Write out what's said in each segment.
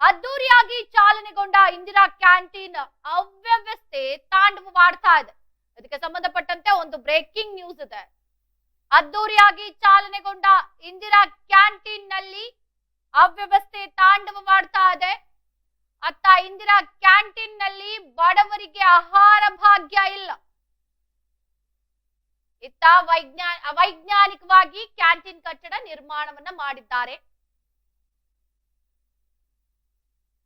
ಅದ್ದೂರಿಯಾಗಿ ಚಾಲನೆಗೊಂಡ ಇಂದಿರಾ ಕ್ಯಾಂಟೀನ್ ಅವ್ಯವಸ್ಥೆ ತಾಂಡವವಾಡ್ತಾ ಇದೆ. ಅದಕ್ಕೆ ಸಂಬಂಧಪಟ್ಟಂತೆ ಒಂದು ಬ್ರೇಕಿಂಗ್ ನ್ಯೂಸ್ ಇದೆ. ಅದ್ದೂರಿಯಾಗಿ ಚಾಲನೆಗೊಂಡ ಇಂದಿರಾ ಕ್ಯಾಂಟೀನ್ನಲ್ಲಿ ಅವ್ಯವಸ್ಥೆ ತಾಂಡವವಾಡ್ತಾ ಇದೆ. ಅತ್ತ ಇಂದಿರಾ ಕ್ಯಾಂಟೀನ್ನಲ್ಲಿ ಬಡವರಿಗೆ ಆಹಾರ ಭಾಗ್ಯ ಇಲ್ಲ. ಇತ್ತ ವೈಜ್ಞಾ ಅವೈಜ್ಞಾನಿಕವಾಗಿ ಕ್ಯಾಂಟೀನ್ ಕಟ್ಟಡ ನಿರ್ಮಾಣವನ್ನ ಮಾಡಿದ್ದಾರೆ.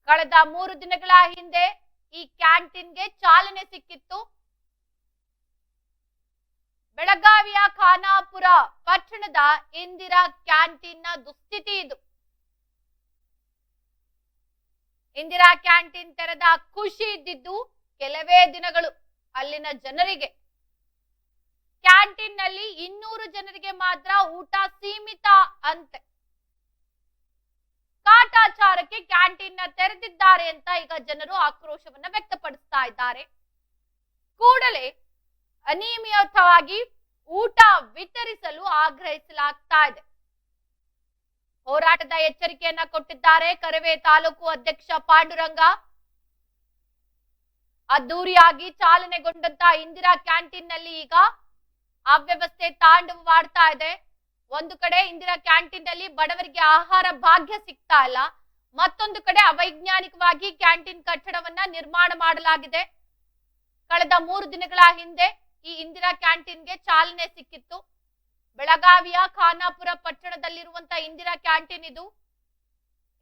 ಕಳೆದ ಮೂರು ದಿನಗಳ ಹಿಂದೆ ಈ ಕ್ಯಾಂಟೀನ್ಗೆ ಚಾಲನೆ ಸಿಕ್ಕಿತ್ತು. ಬೆಳಗಾವಿಯ ಖಾನಾಪುರ ಪಟ್ಟಣದ ಇಂದಿರಾ ಕ್ಯಾಂಟೀನ್ನ ದುಸ್ಥಿತಿ ಇದು. ಇಂದಿರಾ ಕ್ಯಾಂಟೀನ್ ತೆರೆದ ಖುಷಿ ಇದ್ದಿದ್ದು ಕೆಲವೇ ದಿನಗಳು ಅಲ್ಲಿನ ಜನರಿಗೆ. ಕ್ಯಾಂಟೀನ್ನಲ್ಲಿ ಇನ್ನೂರು ಜನರಿಗೆ ಮಾತ್ರ ಊಟ ಸೀಮಿತ ಅಂತೆ. ಕಾಟಾಚಾರಕ್ಕೆ ಕ್ಯಾಂಟೀನ್ನ ತೆರೆದಿದ್ದಾರೆ ಅಂತ ಈಗ ಜನರು ಆಕ್ರೋಶವನ್ನ ವ್ಯಕ್ತಪಡಿಸ್ತಾ ಇದ್ದಾರೆ. ಕೂಡಲೇ ಅನಿಯಮಿತವಾಗಿ ಊಟ ವಿತರಿಸಲು ಆಗ್ರಹಿಸಲಾಗ್ತಾ ಇದೆ. ಹೋರಾಟದ ಎಚ್ಚರಿಕೆಯನ್ನ ಕೊಟ್ಟಿದ್ದಾರೆ ಕರವೇ ತಾಲೂಕು ಅಧ್ಯಕ್ಷ ಪಾಂಡುರಂಗ. ಅದ್ದೂರಿಯಾಗಿ ಚಾಲನೆಗೊಂಡಂತ ಇಂದಿರಾ ಕ್ಯಾಂಟೀನ್ನಲ್ಲಿ ಈಗ ಅವ್ಯವಸ್ಥೆ ತಾಂಡವವಾಡ್ತಾ ಇದೆ. ಒಂದು ಕಡೆ ಇಂದಿರಾ ಕ್ಯಾಂಟೀನ್ನಲ್ಲಿ ಬಡವರಿಗೆ ಆಹಾರ ಭಾಗ್ಯ ಸಿಗ್ತಾ ಇಲ್ಲ. ಮತ್ತೊಂದು ಕಡೆ ಅವೈಜ್ಞಾನಿಕವಾಗಿ ಕ್ಯಾಂಟೀನ್ ಕಟ್ಟಡವನ್ನ ನಿರ್ಮಾಣ ಮಾಡಲಾಗಿದೆ. ಕಳೆದ ಮೂರು ದಿನಗಳ ಹಿಂದೆ ಈ ಇಂದಿರಾ ಕ್ಯಾಂಟೀನ್ಗೆ ಚಾಲನೆ ಸಿಕ್ಕಿತ್ತು. ಬೆಳಗಾವಿಯ ಖಾನಾಪುರ ಪಟ್ಟಣದಲ್ಲಿರುವಂತ ಇಂದಿರಾ ಕ್ಯಾಂಟೀನ್ ಇದು.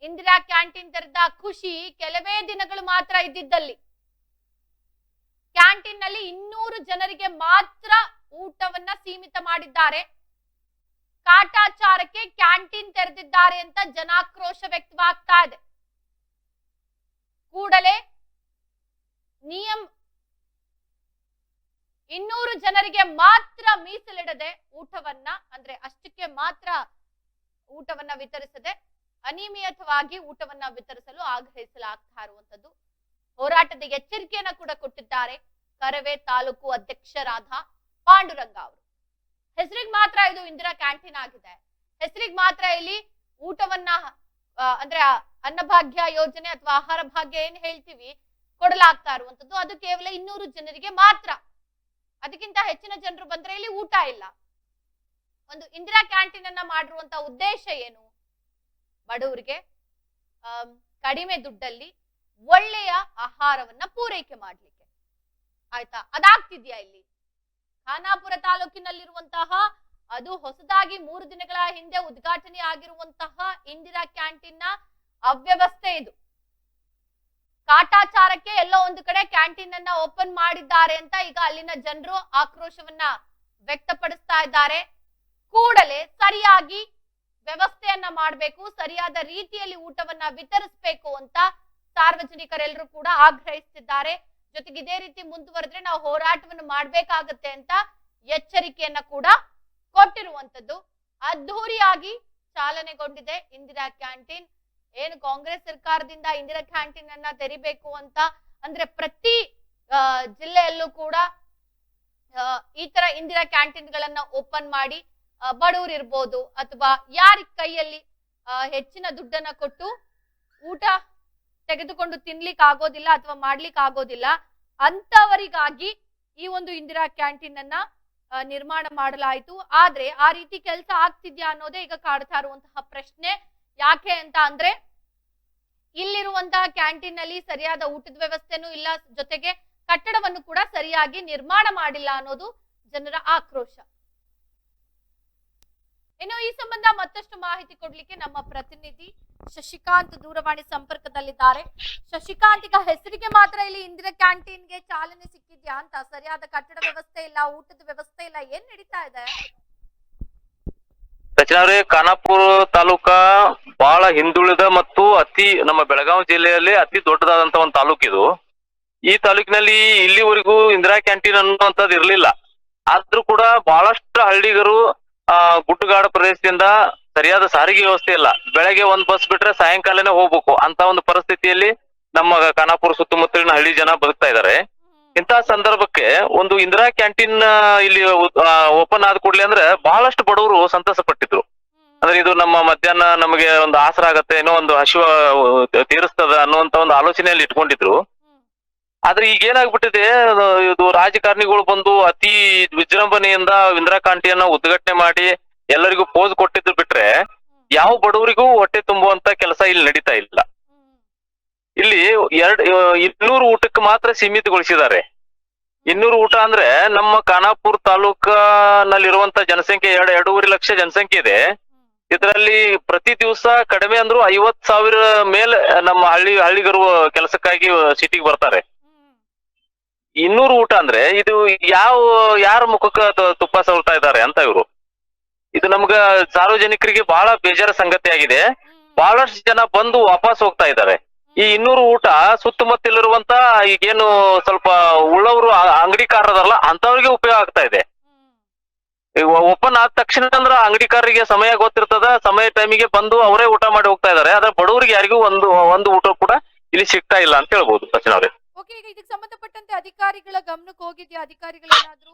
ಇಂದಿರಾ ಕ್ಯಾಂಟೀನ್ ತೆರೆದ ಖುಷಿ ಕೆಲವೇ ದಿನಗಳು ಮಾತ್ರ ಇದ್ದಿದ್ದಲ್ಲಿ. ಕ್ಯಾಂಟೀನ್ನಲ್ಲಿ ಇನ್ನೂರು ಜನರಿಗೆ ಮಾತ್ರ ಊಟವನ್ನ ಸೀಮಿತ ಮಾಡಿದ್ದಾರೆ. ಕಾಟಾಚಾರಕ್ಕೆ ಕ್ಯಾಂಟೀನ್ ತೆರೆದಿದ್ದಾರೆ ಅಂತ ಜನಾಕ್ರೋಶ ವ್ಯಕ್ತವಾಗ್ತಾ ಇದೆ. ಕೂಡಲೇ ನಿಯಮ ಇನ್ನೂರು ಜನರಿಗೆ ಮಾತ್ರ ಮೀಸಲಿಡದೆ ಊಟವನ್ನ, ಅಂದ್ರೆ ಅಷ್ಟಕ್ಕೆ ಮಾತ್ರ ಊಟವನ್ನ ವಿತರಿಸದೆ ಅನಿಯಮಿತವಾಗಿ ಊಟವನ್ನ ವಿತರಿಸಲು ಆಗ್ರಹಿಸಲಾಗ್ತಾ ಇರುವಂತದ್ದು ಹೋರಾಟದ ಎಚ್ಚರಿಕೆಯನ್ನ ಕೂಡ ಕೊಟ್ಟಿದ್ದಾರೆ. ಕರವೇ ತಾಲೂಕು ಅಧ್ಯಕ್ಷರಾದ ಪಾಂಡುರಂಗ ಅವರು. ಹೆಸರಿಗೆ ಮಾತ್ರ ಇದು ಇಂದಿರಾ ಕ್ಯಾಂಟೀನ್ ಆಗಿದೆ. ಹೆಸರಿಗೆ ಮಾತ್ರ ಇಲ್ಲಿ ಊಟವನ್ನ ಅಂದ್ರೆ ಅನ್ನಭಾಗ್ಯ ಯೋಜನೆ ಅಥವಾ ಆಹಾರ ಭಾಗ್ಯ ಏನ್ ಹೇಳ್ತೀವಿ, ಕೊಡಲಾಗ್ತಾ ಇರುವಂತದ್ದು ಅದು ಕೇವಲ ಇನ್ನೂರು ಜನರಿಗೆ ಮಾತ್ರ. ಅದಕ್ಕಿಂತ ಹೆಚ್ಚಿನ ಜನರು ಬಂದ್ರೆ ಇಲ್ಲಿ ಊಟ ಇಲ್ಲ. ಒಂದು ಇಂದಿರಾ ಕ್ಯಾಂಟೀನ್ ಅನ್ನ ಮಾಡಿರುವಂತ ಉದ್ದೇಶ ಏನು? ಬಡವರಿಗೆ ಕಡಿಮೆ ದುಡ್ಡಲ್ಲಿ ಒಳ್ಳೆಯ ಆಹಾರವನ್ನ ಪೂರೈಕೆ ಮಾಡ್ಲಿಕ್ಕೆ. ಆಯ್ತಾ? ಅದಾಗ್ತಿದ್ಯಾ ಇಲ್ಲಿ? ಖಾನಾಪುರ ತಾಲೂಕಿನಲ್ಲಿರುವಂತಹ, ಅದು ಹೊಸದಾಗಿ ಮೂರು ದಿನಗಳ ಹಿಂದೆ ಉದ್ಘಾಟನೆ ಆಗಿರುವಂತಹ ಇಂದಿರಾ ಕ್ಯಾಂಟೀನ್ನ ಅವ್ಯವಸ್ಥೆ ಇದು. ಕಾಟಾಚಾರಕ್ಕೆ ಎಲ್ಲೋ ಒಂದು ಕಡೆ ಕ್ಯಾಂಟೀನ್ ಅನ್ನ ಓಪನ್ ಮಾಡಿದ್ದಾರೆ ಅಂತ ಈಗ ಅಲ್ಲಿನ ಜನರು ಆಕ್ರೋಶವನ್ನ ವ್ಯಕ್ತಪಡಿಸ್ತಾ ಇದ್ದಾರೆ. ಕೂಡಲೇ ಸರಿಯಾಗಿ ವ್ಯವಸ್ಥೆಯನ್ನ ಮಾಡಬೇಕು, ಸರಿಯಾದ ರೀತಿಯಲ್ಲಿ ಊಟವನ್ನ ವಿತರಿಸಬೇಕು ಅಂತ ಸಾರ್ವಜನಿಕರೆಲ್ಲರೂ ಕೂಡ ಆಗ್ರಹಿಸುತ್ತಿದ್ದಾರೆ ಜೊತೆಗೆ ಇದೇ ರೀತಿ ಮುಂದುವರೆದ್ರೆ ನಾವು ಹೋರಾಟವನ್ನು ಮಾಡ್ಬೇಕಾಗತ್ತೆ ಅಂತ ಎಚ್ಚರಿಕೆಯನ್ನ ಕೂಡ ಕೊಟ್ಟಿರುವಂತದ್ದು ಅದ್ಧೂರಿಯಾಗಿ ಚಾಲನೆಗೊಂಡಿದೆ ಇಂದಿರಾ ಕ್ಯಾಂಟೀನ್. ಏನು ಕಾಂಗ್ರೆಸ್ ಸರ್ಕಾರದಿಂದ ಇಂದಿರಾ ಕ್ಯಾಂಟೀನ್ ಅನ್ನ ತೆರಿಬೇಕು ಅಂತ ಅಂದ್ರೆ ಪ್ರತಿ ಜಿಲ್ಲೆಯಲ್ಲೂ ಕೂಡ ಈ ತರ ಇಂದಿರಾ ಕ್ಯಾಂಟೀನ್ ಗಳನ್ನ ಓಪನ್ ಮಾಡಿ ಬಡವರು ಇರ್ಬೋದು ಅಥವಾ ಯಾರ ಕೈಯಲ್ಲಿ ಹೆಚ್ಚಿನ ದುಡ್ಡನ್ನ ಕೊಟ್ಟು ಊಟ ತೆಗೆದುಕೊಂಡು ತಿನ್ಲಿಕ್ಕೆ ಆಗೋದಿಲ್ಲ ಅಥವಾ ಮಾಡ್ಲಿಕ್ಕೆ ಆಗೋದಿಲ್ಲ, ಅಂತವರಿಗಾಗಿ ಈ ಒಂದು ಇಂದಿರಾ ಕ್ಯಾಂಟೀನ್ ಅನ್ನ ನಿರ್ಮಾಣ ಮಾಡಲಾಯಿತು. ಆದ್ರೆ ಆ ರೀತಿ ಕೆಲಸ ಆಗ್ತಿದ್ಯಾ ಅನ್ನೋದೇ ಈಗ ಕಾಡ್ತಾ ಇರುವಂತಹ ಪ್ರಶ್ನೆ. ಯಾಕೆ ಅಂತ ಅಂದ್ರೆ ಇಲ್ಲಿರುವಂತಹ ಕ್ಯಾಂಟೀನ್ನಲ್ಲಿ ಸರಿಯಾದ ಊಟದ ವ್ಯವಸ್ಥೆನೂ ಇಲ್ಲ, ಜೊತೆಗೆ ಕಟ್ಟಡವನ್ನು ಕೂಡ ಸರಿಯಾಗಿ ನಿರ್ಮಾಣ ಮಾಡಿಲ್ಲ ಅನ್ನೋದು ಜನರ ಆಕ್ರೋಶ. ಇನ್ನು ಈ ಸಂಬಂಧ ಮತ್ತಷ್ಟು ಮಾಹಿತಿ ಕೊಡ್ಲಿಕ್ಕೆ ನಮ್ಮ ಪ್ರತಿನಿಧಿ ಶಶಿಕಾಂತ್ ದೂರವಾಣಿ ಸಂಪರ್ಕದಲ್ಲಿದ್ದಾರೆ. ಶಶಿಕಾಂತ್ ಈಗ ಹೆಸರಿಗೆ ಮಾತ್ರ ಇಲ್ಲಿ ಇಂದಿರಾ ಕ್ಯಾಂಟೀನ್ಗೆ ಚಾಲನೆ ಸಿಕ್ಕಿದ್ಯಾ ಅಂತ? ಸರಿಯಾದ ಕಟ್ಟಡ ವ್ಯವಸ್ಥೆ ಇಲ್ಲ, ಊಟದ ವ್ಯವಸ್ಥೆ ಇಲ್ಲ, ಏನ್ ನಡೀತಾ ಇದೆ? ರಚನಾವ್ರೆ ಖಾನಾಪುರ ತಾಲೂಕಾ ಬಹಳ ಹಿಂದುಳಿದ ಮತ್ತು ಅತಿ ನಮ್ಮ ಬೆಳಗಾವಿ ಜಿಲ್ಲೆಯಲ್ಲಿ ಅತಿ ದೊಡ್ಡದಾದಂತ ಒಂದು ಇದು. ಈ ತಾಲೂಕಿನಲ್ಲಿ ಇಲ್ಲಿವರೆಗೂ ಇಂದಿರಾ ಕ್ಯಾಂಟೀನ್ ಅನ್ನುವಂಥದ್ದು ಇರಲಿಲ್ಲ. ಆದ್ರೂ ಕೂಡ ಬಹಳಷ್ಟು ಹಳ್ಳಿಗರು ಗುಡ್ಡಗಾಡ ಪ್ರದೇಶದಿಂದ ಸರಿಯಾದ ಸಾರಿಗೆ ವ್ಯವಸ್ಥೆ ಇಲ್ಲ. ಬೆಳಗ್ಗೆ ಒಂದ್ ಬಸ್ ಬಿಟ್ರೆ ಸಾಯಂಕಾಲನೇ ಹೋಗ್ಬೇಕು. ಅಂತ ಒಂದು ಪರಿಸ್ಥಿತಿಯಲ್ಲಿ ನಮ್ಮ ಖಾನಾಪುರ ಸುತ್ತಮುತ್ತಲಿನ ಹಳ್ಳಿ ಜನ ಬದುಕ್ತಾ ಇದ್ದಾರೆ ಇಂತಹ ಸಂದರ್ಭಕ್ಕೆ ಒಂದು ಇಂದಿರಾ ಕ್ಯಾಂಟೀನ್ ಇಲ್ಲಿ ಓಪನ್ ಆದ ಕೂಡಲೇ ಅಂದ್ರೆ ಬಹಳಷ್ಟು ಬಡವರು ಸಂತಸ ಪಟ್ಟಿದ್ರು ಅಂದ್ರೆ ಇದು ನಮ್ಮ ಮಧ್ಯಾಹ್ನ ನಮಗೆ ಒಂದು ಆಸರ ಆಗತ್ತೆ, ಏನೋ ಒಂದು ಹಸಿವ ತೀರಿಸ್ತದ ಆಲೋಚನೆಯಲ್ಲಿ ಇಟ್ಕೊಂಡಿದ್ರು. ಆದ್ರೆ ಈಗ ಏನಾಗ್ಬಿಟ್ಟಿದೆ, ಇದು ರಾಜಕಾರಣಿಗಳು ಬಂದು ಅತಿ ವಿಜೃಂಭಣೆಯಿಂದ ಇಂದಿರಾ ಕ್ಯಾಂಟೀನ್ ಉದ್ಘಾಟನೆ ಮಾಡಿ ಎಲ್ಲರಿಗೂ ಪೋಸ್ ಕೊಟ್ಟಿದ್ದು ಬಿಟ್ರೆ ಯಾವ ಬಡವರಿಗೂ ಹೊಟ್ಟೆ ತುಂಬುವಂತ ಕೆಲಸ ಇಲ್ಲಿ ನಡೀತಾ ಇಲ್ಲ. ಇಲ್ಲಿ ಎರಡ್ ಇನ್ನೂರು ಊಟಕ್ಕೆ ಮಾತ್ರ ಸೀಮಿತಗೊಳಿಸಿದ್ದಾರೆ. ಇನ್ನೂರು ಊಟ ಅಂದ್ರೆ ನಮ್ಮ ಖಾನಾಪುರ ತಾಲೂಕಿನಲ್ಲಿರುವಂತ ಜನಸಂಖ್ಯೆ ಎರಡು, ಎರಡೂವರೆ ಲಕ್ಷ ಜನಸಂಖ್ಯೆ ಇದೆ. ಇದರಲ್ಲಿ ಪ್ರತಿ ದಿವಸ ಕಡಿಮೆ ಅಂದ್ರು ಐವತ್ ಸಾವಿರ ಮೇಲೆ ನಮ್ಮ ಹಳ್ಳಿ, ಹಳ್ಳಿಗರು ಕೆಲಸಕ್ಕಾಗಿ ಸಿಟಿಗೆ ಬರ್ತಾರೆ. ಇನ್ನೂರು ಊಟ ಅಂದ್ರೆ ಇದು ಯಾವ, ಯಾರ ಮುಖಕ್ಕೆ ತುಪ್ಪ ಸವರ್ತಾ ಇದ್ದಾರೆ ಅಂತ ಇವರು. ಇದು ನಮ್ಗ ಸಾರ್ವಜನಿಕರಿಗೆ ಬಹಳ ಬೇಜಾರ ಸಂಗತಿ ಆಗಿದೆ. ಬಹಳಷ್ಟು ಜನ ಬಂದು ವಾಪಸ್ ಹೋಗ್ತಾ ಇದ್ದಾರೆ. ಈ ಇನ್ನೂರು ಊಟ ಸುತ್ತಮುತ್ತಲಿರುವಂತ ಈಗೇನು ಸ್ವಲ್ಪ ಉಳ್ಳವರು ಅಂಗಡಿಕಾರರಲ್ಲ ಅಂತವ್ರಿಗೆ ಉಪಯೋಗ ಆಗ್ತಾ ಇದೆ. ಓಪನ್ ಆದ ತಕ್ಷಣ ಅಂದ್ರ ಅಂಗಡಿಕಾರರಿಗೆ ಸಮಯ ಗೊತ್ತಿರ್ತದ ಸಮಯ ಟೈಮಿಗೆ ಬಂದು ಅವರೇ ಊಟ ಮಾಡಿ ಹೋಗ್ತಾ ಇದಾರೆ ಆದ್ರೆ ಬಡವರಿಗೆ ಯಾರಿಗೂ ಒಂದು ಒಂದು ಊಟ ಕೂಡ ಇಲ್ಲಿ ಸಿಗ್ತಾ ಇಲ್ಲ ಅಂತ ಹೇಳ್ಬೋದು ಸಚಿನ್ ಅವ್ರೆ. ಓಕೆ ಈಗ ಇದಕ್ಕೆ ಸಂಬಂಧಪಟ್ಟಂತೆ ಅಧಿಕಾರಿಗಳ ಗಮನಕ್ಕೆ ಹೋಗಿದ್ಯಾ? ಅಧಿಕಾರಿಗಳೇನಾದ್ರೂ?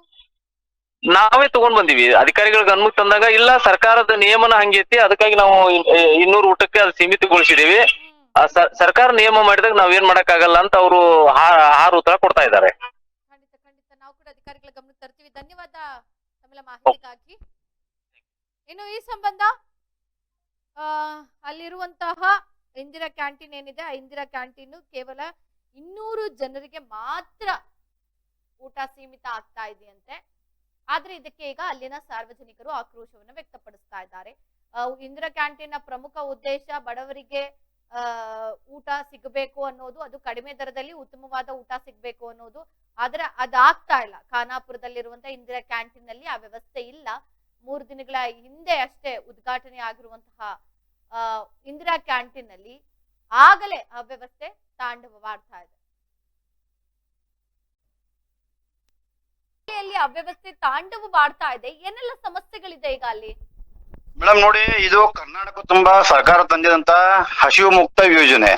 ನಾವೇ ತಗೊಂಡ್ ಬಂದಿವಿ. ಅಧಿಕಾರಿಗಳ ಗಮನಕ್ಕೆ ತಂದಾಗ ಇಲ್ಲ ಸರ್ಕಾರದ ನಿಯಮನ ಹಂಗೈತಿ ಅದಕ್ಕಾಗಿ ನಾವು ಇನ್- ಇನ್ನೂರು ಊಟಕ್ಕೆ ಅದು ಸೀಮಿತಗೊಳಿಸಿದೀವಿ. ಸರ್ಕಾರ ನಿಯಮ ಮಾಡಿದಾಗ ನಾವ್ ಏನ್ ಮಾಡಕ್ ಆಗಲ್ಲ ಅಂತ ಅವರು ಹಾರ ಉತ್ತರ ಕೊಡ್ತಾ ಇದ್ದಾರೆ. ಖಂಡಿತ ಖಂಡಿತ. ನಾವು ಕೂಡ ಅಧಿಕಾರಿಗಳ ಗಮನಕ್ಕೆ ತರ್ತೀವಿ. ಧನ್ಯವಾದ ತಮ್ಮೆಲ್ಲ ಮಾಹಿತಿಗಾಗಿ. ಇನ್ನು ಈ ಸಂಬಂಧ ಆ, ಅಲ್ಲಿರುವಂತಹ ಇಂದಿರಾ ಕ್ಯಾಂಟೀನ್ ಏನಿದೆ ಆ ಇಂದಿರಾ ಕ್ಯಾಂಟೀನ್ ಕೇವಲ ಇನ್ನೂರು ಜನರಿಗೆ ಮಾತ್ರ ಊಟ ಸೀಮಿತ ಆಗ್ತಾ ಇದೆಯಂತೆ. ಆದ್ರೆ ಇದಕ್ಕೆ ಈಗ ಅಲ್ಲಿನ ಸಾರ್ವಜನಿಕರು ಆಕ್ರೋಶವನ್ನು ವ್ಯಕ್ತಪಡಿಸ್ತಾ ಇದ್ದಾರೆ. ಇಂದಿರಾ ಕ್ಯಾಂಟೀನ್ನ ಪ್ರಮುಖ ಉದ್ದೇಶ ಬಡವರಿಗೆ ಊಟ ಸಿಗಬೇಕು ಅನ್ನೋದು, ಅದು ಕಡಿಮೆ ದರದಲ್ಲಿ ಉತ್ತಮವಾದ ಊಟ ಸಿಗಬೇಕು ಅನ್ನೋದು. ಆದ್ರೆ ಅದಾಗ್ತಾ ಇಲ್ಲ. ಖಾನಾಪುರದಲ್ಲಿರುವಂತ ಇಂದಿರಾ ಕ್ಯಾಂಟೀನ್ನಲ್ಲಿ ಆ ವ್ಯವಸ್ಥೆ ಇಲ್ಲ. ಮೂರು ದಿನಗಳ ಹಿಂದೆ ಅಷ್ಟೇ ಉದ್ಘಾಟನೆ ಆಗಿರುವಂತಹ ಇಂದಿರಾ ಕ್ಯಾಂಟೀನ್ನಲ್ಲಿ ಆಗಲೇ ಅವ್ಯವಸ್ಥೆ ತಾಂಡವವಾಡ್ತಾ ಇದೆ. ಅಲ್ಲಿ ಅವ್ಯವಸ್ಥೆ ತಾಂಡವವಾಡ್ತಾ ಇದೆ. ಏನೆಲ್ಲ ಸಮಸ್ಯೆಗಳಿದೆ ಈಗ ಅಲ್ಲಿ? ಮೇಡಮ್ ನೋಡಿ, ಇದು ಕರ್ನಾಟಕ ತುಂಬಾ ಸರ್ಕಾರ ತಂದಿದಂತ ಹಸಿವು ಮುಕ್ತ ಯೋಜನೆ.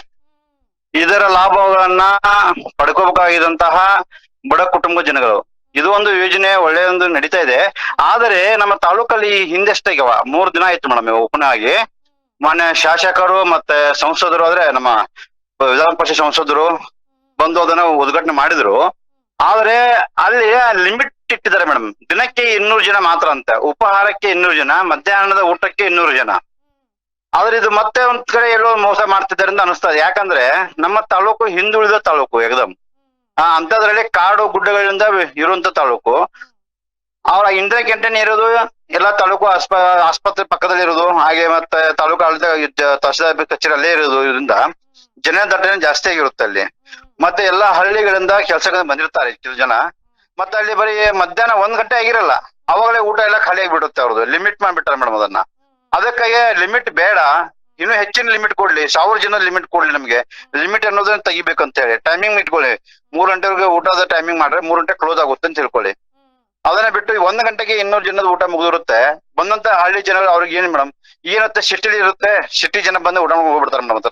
ಇದರ ಲಾಭಗಳನ್ನ ಪಡ್ಕೋಬೇಕಾಗಿದಂತಹ ಬಡ ಕುಟುಂಬ ಜನಗಳು. ಇದು ಒಂದು ಯೋಜನೆ ಒಳ್ಳೆಯ ಒಂದು ನಡೀತಾ ಇದೆ. ಆದರೆ ನಮ್ಮ ತಾಲೂಕಲ್ಲಿ ಹಿಂದೆಷ್ಟಾಗ್ಯವ ಮೂರ್ ದಿನ ಆಯ್ತು ಮೇಡಮ್ ಓಪನ್ ಆಗಿ. ಮಾನ್ಯ ಶಾಸಕರು ಮತ್ತೆ ಸಂಸದರು ಆದ್ರೆ ನಮ್ಮ ವಿಧಾನ ಪರಿಷತ್ ಸಂಸದರು ಬಂದು ಅದನ್ನ ಉದ್ಘಾಟನೆ ಮಾಡಿದ್ರು. ಆದ್ರೆ ಅಲ್ಲಿ ಲಿಮಿಟ್ ಇಟ್ಟಿದ್ದಾರೆ ಮೇಡಮ್. ದಿನಕ್ಕೆ ಇನ್ನೂರು ಜನ ಮಾತ್ರ ಅಂತ. ಉಪಹಾರಕ್ಕೆ ಇನ್ನೂರು ಜನ, ಮಧ್ಯಾಹ್ನದ ಊಟಕ್ಕೆ ಇನ್ನೂರು ಜನ. ಆದ್ರೆ ಇದು ಮತ್ತೆ ಒಂದ್ ಕಡೆ ಎಲ್ಲೋ ಮೋಸ ಮಾಡ್ತಿದ್ದಾರೆ ಅಂತ ಅನಿಸ್ತದೆ ಯಾಕಂದ್ರೆ ನಮ್ಮ ತಾಲೂಕು ಹಿಂದುಳಿದ ತಾಲೂಕು ಎಕ್ದಮ್. ಆ ಅಂತದ್ರಲ್ಲಿ ಕಾಡು ಗುಡ್ಡಗಳಿಂದ ಇರುವಂತ ತಾಲೂಕು. ಅವ್ರ ಇಂದ್ರ ಕ್ಯಾಂಟೀನ್ ಇರೋದು ಎಲ್ಲಾ ತಾಲೂಕು ಆಸ್ಪ, ಆಸ್ಪತ್ರೆ ಪಕ್ಕದಲ್ಲಿ ಇರೋದು ಹಾಗೆ ಮತ್ತೆ ತಾಲೂಕು ಆಡಳಿತ ತಹಸೀಲ್ದಾರ್ ಕಚೇರಿ ಅಲ್ಲೇ ಇರೋದು ಇದರಿಂದ ಜನ ದಟ್ಟಣೆ ಜಾಸ್ತಿ ಆಗಿರುತ್ತೆ ಅಲ್ಲಿ. ಮತ್ತೆ ಎಲ್ಲಾ ಹಳ್ಳಿಗಳಿಂದ ಕೆಲಸಗಳಿಂದ ಬಂದಿರ್ತಾರೆ ಇಷ್ಟು ಜನ. ಮತ್ತೆ ಅಲ್ಲಿ ಬರೀ ಮಧ್ಯಾಹ್ನ ಒಂದ್ ಗಂಟೆ ಆಗಿರಲ್ಲ, ಅವಾಗಲೇ ಊಟ ಎಲ್ಲ ಖಾಲಿ ಆಗಿಬಿಡುತ್ತೆ ಅವ್ರದ್ದು ಲಿಮಿಟ್ ಮಾಡ್ಬಿಟ್ಟಾರೆ ಮೇಡಮ್ ಅದನ್ನ. ಅದಕ್ಕಾಗಿ ಲಿಮಿಟ್ ಬೇಡ, ಇನ್ನು ಹೆಚ್ಚಿನ ಲಿಮಿಟ್ ಕೊಡ್ಲಿ, ಸಾವಿರ ಜನ ಲಿಮಿಟ್ ಕೊಡ್ಲಿ ನಮಗೆ. ಲಿಮಿಟ್ ಅನ್ನೋದನ್ನ ತೆಗಿಬೇಕಂತ ಹೇಳಿ ಟೈಮಿಂಗ್ ಇಟ್ಕೊಳ್ಳಿ ಮೂರ್ ಗಂಟೆವರೆಗೆ ಊಟದ ಟೈಮಿಂಗ್ ಮಾಡ್ರೆ ಮೂರ್ ಗಂಟೆ ಕ್ಲೋಸ್ ಆಗುತ್ತೆ ಅಂತ ತಿಳ್ಕೊಳ್ಳಿ. ಅದನ್ನ ಬಿಟ್ಟು ಒಂದ್ ಗಂಟೆಗೆ ಇನ್ನೂರು ಜನದ ಊಟ ಮುಗಿದಿರುತ್ತೆ. ಬಂದಂತ ಹಳ್ಳಿ ಜನರು ಅವ್ರಿಗೆ ಏನ್ ಮೇಡಮ್ ಏನತ್ತೆ ಸಿಟಿಲಿ ಇರುತ್ತೆ ಸಿಟಿ ಜನ ಬಂದು ಊಟ ಹೋಗ್ಬಿಡ್ತಾರೆ ಮೇಡಮ್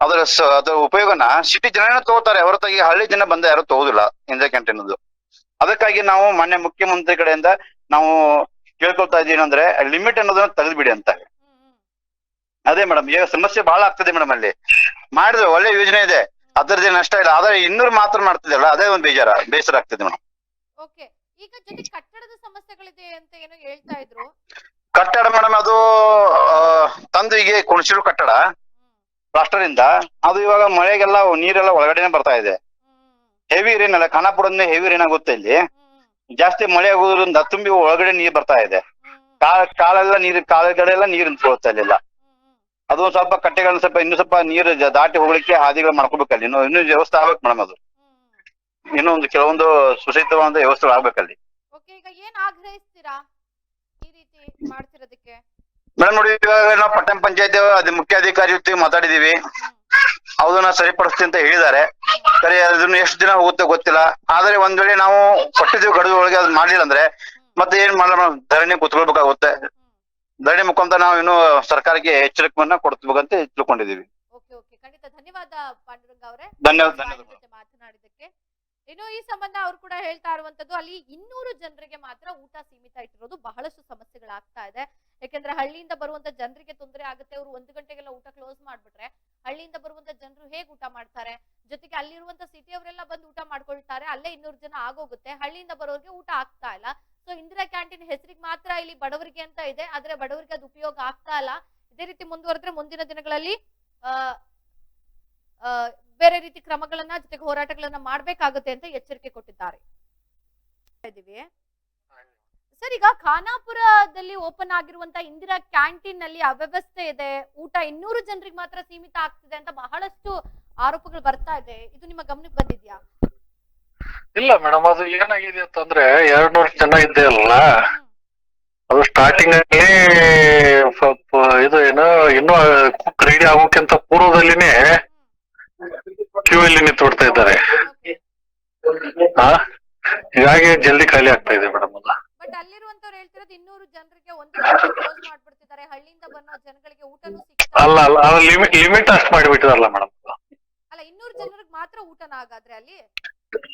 ಅದ್ರ ಅದರ ಉಪಯೋಗನ ಸಿಟಿ ಜನನೇ ತಗೋತಾರೆ. ಹೊರತಾಗಿ ಹಳ್ಳಿ ಜನ ಬಂದ ಯಾರು ತಗೋದಿಲ್ಲ ಇಂದಿರಾ ಕ್ಯಾಂಟೀನ್ ಅದಕ್ಕಾಗಿ ನಾವು ಮಾನ್ಯ ಮುಖ್ಯಮಂತ್ರಿ ಕಡೆಯಿಂದ ನಾವು ಕೇಳ್ಕೊಳ್ತಾ ಇದೀವಿ ಅಂದ್ರೆ ಲಿಮಿಟ್ ಅನ್ನೋದನ್ನ ತೆಗೆದ್ಬಿಡಿ ಅಂತ. ಅದೇ ಮೇಡಮ್ ಈಗ ಸಮಸ್ಯೆ ಬಹಳ ಆಗ್ತದೆ ಮೇಡಮ್ ಅಲ್ಲಿ. ಮಾಡಿದ್ರೆ ಒಳ್ಳೆ ಯೋಜನೆ ಇದೆ. ಅದರದೇ ನಷ್ಟ ಇಲ್ಲ. ಆದ್ರೆ ಇನ್ನೂರು ಮಾತ್ರ ಮಾಡ್ತಿದೆಯಲ್ಲ ಅದೇ ಒಂದು ಬೇಜಾರ ಬೇಸರ ಆಗ್ತದೆ ಮೇಡಮ್ ಈಗ ಕಟ್ಟಡದ ಸಮಸ್ಯೆಗಳಿದೆ ಅಂತ ಏನೋ ಹೇಳ್ತಾ ಇದ್ರು. ಕಟ್ಟಡ ಮೇಡಮ್ ಅದು ತಂದು ಈಗ ಕುಣಿಸಿರು ಕಟ್ಟಡ. ಪ್ಲಾಸ್ಟರ್ ಅದು ಇವಾಗ ಮಳೆಗೆಲ್ಲ ನೀರೆಲ್ಲ ಒಳಗಡೆನೆ ಬರ್ತಾ ಇದೆ. ಹೆವಿ ರೇನ್ ಅಲ್ಲ, ಖಾನಾಪುರದಿಂದ ಹೆವಿ ರೇನ್ ಆಗುತ್ತೆ ಇಲ್ಲಿ. ಜಾಸ್ತಿ ಮಳೆ ಆಗೋದ್ರಿಂದ ತುಂಬಿ ಒಳಗಡೆ ನೀರ್ ಬರ್ತಾ ಇದೆ. ಕಾಲ ಕಾಲೆಲ್ಲ ನೀರು, ಕಾಲುಗಳೆಲ್ಲ ನೀರು ನಿಂತ್ಕೊಳುತ್ತೆ ಅಲ್ಲೆಲ್ಲ. ಅದು ಸ್ವಲ್ಪ ಕಟ್ಟೆಗಳನ್ನ ಸ್ವಲ್ಪ ಇನ್ನೂ ಸ್ವಲ್ಪ ನೀರು ದಾಟಿ ಹೋಗ್ಲಿಕ್ಕೆ ಹಾದಿಗಳು ಮಾಡ್ಕೋಬೇಕಲ್ಲಿ. ಇನ್ನು, ಇನ್ನೂ ವ್ಯವಸ್ಥೆ ಆಗ್ಬೇಕು ಮೇಡಮ್ ಅದು. ಇನ್ನೂ ಒಂದು ಕೆಲವೊಂದು ಸುಸಹಿತವಾದ ವ್ಯವಸ್ಥೆ ಆಗ್ಬೇಕಲ್ಲಿ ಈಗ ಏನ್ ಆಗ್ರಹಿಸ್ತೀರಾ ಈ ರೀತಿ ಮಾಡ್ತಿರೋದಕ್ಕೆ? ಮೇಡಮ್ ನೋಡಿ ಇವಾಗ ನಾವು ಪಟ್ಟಣ ಪಂಚಾಯತ್ ಅದೇ ಮುಖ್ಯಾಧಿಕಾರಿ ಜೊತೆ ಮಾತಾಡಿದೀವಿ. ಅವ್ರನ್ನ ಸರಿಪಡಿಸ್ತೀವಿ ಅಂತ ಹೇಳಿದ್ದಾರೆ. ಸರಿ ಅದನ್ನ ಎಷ್ಟು ದಿನ ಹೋಗುತ್ತೆ ಗೊತ್ತಿಲ್ಲ. ಆದ್ರೆ ಒಂದ್ ವೇಳೆ ನಾವು ಕೊಟ್ಟಿದ್ದೀವಿ ಗಡುವು ಒಳಗೆ ಅದ್ ಮಾಡ್ಲಿಲ್ಲ ಅಂದ್ರೆ ಮತ್ತೆ ಏನ್ ಮಾಡಲ್ಲ ಧರಣಿ ಕುತ್ಕೊಳ್ಬೇಕಾಗುತ್ತೆ. ಧರಣಿ ಮುಖಾಂತರ ನಾವು ಇನ್ನು ಸರ್ಕಾರಕ್ಕೆ ಎಚ್ಚರಿಕೆಯನ್ನ ಕೊಡ್ಬೇಕಂತ ತಿಳ್ಕೊಂಡಿದೀವಿ ಓಕೆ ಓಕೆ. ಖಂಡಿತ ಧನ್ಯವಾದ ಪಾಂಡುರಂಗ ಅವರೇ. ಧನ್ಯವಾದ ಧನ್ಯವಾದ. ಜೊತೆ ಇನ್ನು ಈ ಸಂಬಂಧ ಅವ್ರು ಕೂಡ ಹೇಳ್ತಾ ಇರುವಂತದ್ದು ಅಲ್ಲಿ ಇನ್ನೂರು ಜನರಿಗೆ ಮಾತ್ರ ಊಟ ಸೀಮಿತ ಇಟ್ಟಿರೋದು ಬಹಳಷ್ಟು ಸಮಸ್ಯೆಗಳಾಗ್ತಾ ಇದೆ. ಯಾಕೆಂದ್ರೆ ಹಳ್ಳಿಯಿಂದ ಬರುವಂತ ಜನರಿಗೆ ತೊಂದರೆ ಆಗುತ್ತೆ. ಅವ್ರು ಒಂದು ಗಂಟೆಗೆಲ್ಲ ಊಟ ಕ್ಲೋಸ್ ಮಾಡ್ಬಿಟ್ರೆ ಹಳ್ಳಿಯಿಂದ ಬರುವಂತ ಜನರು ಹೇಗೆ ಊಟ ಮಾಡ್ತಾರೆ? ಜೊತೆಗೆ ಅಲ್ಲಿರುವಂತ ಸಿಟಿಯವರೆಲ್ಲ ಬಂದು ಊಟ ಮಾಡ್ಕೊಳ್ತಾರೆ. ಅಲ್ಲೇ ಇನ್ನೂರು ಜನ ಆಗೋಗುತ್ತೆ. ಹಳ್ಳಿಯಿಂದ ಬರೋರಿಗೆ ಊಟ ಆಗ್ತಾ ಇಲ್ಲ. ಸೊ ಇಂದಿರಾ ಕ್ಯಾಂಟೀನ್ ಹೆಸರಿಗೆ ಮಾತ್ರ ಇಲ್ಲಿ ಬಡವರಿಗೆ ಅಂತ ಇದೆ. ಆದ್ರೆ ಬಡವರಿಗೆ ಅದು ಉಪಯೋಗ ಆಗ್ತಾ ಇಲ್ಲ. ಇದೇ ರೀತಿ ಮುಂದುವರೆದ್ರೆ ಮುಂದಿನ ದಿನಗಳಲ್ಲಿ ಬೇರೆ ರೀತಿ ಕ್ರಮಗಳನ್ನ ಜೊತೆಗೆ ಹೋರಾಟಗಳನ್ನ ಮಾಡ್ಬೇಕಾಗುತ್ತೆ ಅಂತ ಎಚ್ಚರಿಕೆ ಕೊಟ್ಟಿದ್ದಾರೆ. ಸರ್ ಈಗ ಖಾನಾಪುರದಲ್ಲಿ ಓಪನ್ ಆಗಿರುವಂತ ಇಂದಿರಾ ಕ್ಯಾಂಟೀನ್ನಲ್ಲಿ ಅವ್ಯವಸ್ಥೆ ಇದೆ. ಊಟ ಇನ್ನೂರು ಜನರಿಗೆ ಮಾತ್ರ ಸೀಮಿತ ಆಗ್ತಿದೆ ಅಂತ ಬಹಳಷ್ಟು ಆರೋಪಗಳು ಬರ್ತಾ ಇದೆ. ಇದು ನಿಮ್ಮ ಗಮನಕ್ಕೆ ಬಂದಿದ್ಯಾ? ಇಲ್ಲ ಮೇಡಮ್ ಅದು ಏನಾಗಿದೆ ಅಂತಂದ್ರೆ ಎರಡ್ ನೂರು ಜನ ಇದ್ದೆ ಅಲ್ಲ ಅದು ಸ್ಟಾರ್ಟಿಂಗ್ ಅಲ್ಲಿ ಇದು ಏನು ಇನ್ನೂ ಕುಕ್ ರೆಡಿ ಆಗೋಕ್ಕಿಂತ ಪೂರ್ವದಲ್ಲಿನೇ ಕ್ಯೂ ಅಲ್ಲಿ ನಿಂತ್ಬಿಡ್ತಾ ಇದ್ದಾರೆ. ಹಾ ಹೀಗಾಗಿ ಜಲ್ದಿ ಖಾಲಿ ಆಗ್ತಾ ಇದೆ ಮೇಡಮ್ ಅದು. ಬಟ್ ಅಲ್ಲಿರುವಂತವ್ರು ಹೇಳ್ತಿರೋದು ಇನ್ನೂರು ಜನರಿಗೆ ಒಂದು ಕ್ಲೋಸ್ ಮಾಡ್ಬಿಡ್ತಿದ್ದಾರೆ. ಹಳ್ಳಿಯಿಂದ ಬಂದ ಜನಗಳಿಗೆ ಊಟನೂ ಸಿಗ್ತಾ ಅಲ್ಲ ಅಲ್ಲ ಅದು ಲಿಮಿಟ್ ಲಿಮಿಟ್ ಅಷ್ಟು ಮಾಡಿಬಿಟ್ಟಿದಾರಲ್ಲ ಮೇಡಮ್ ಅಲ್ಲ ಇನ್ನೂರು ಜನರಿಗೆ ಮಾತ್ರ ಊಟನ ಹಾಗಾದ್ರೆ ಅಲ್ಲಿ?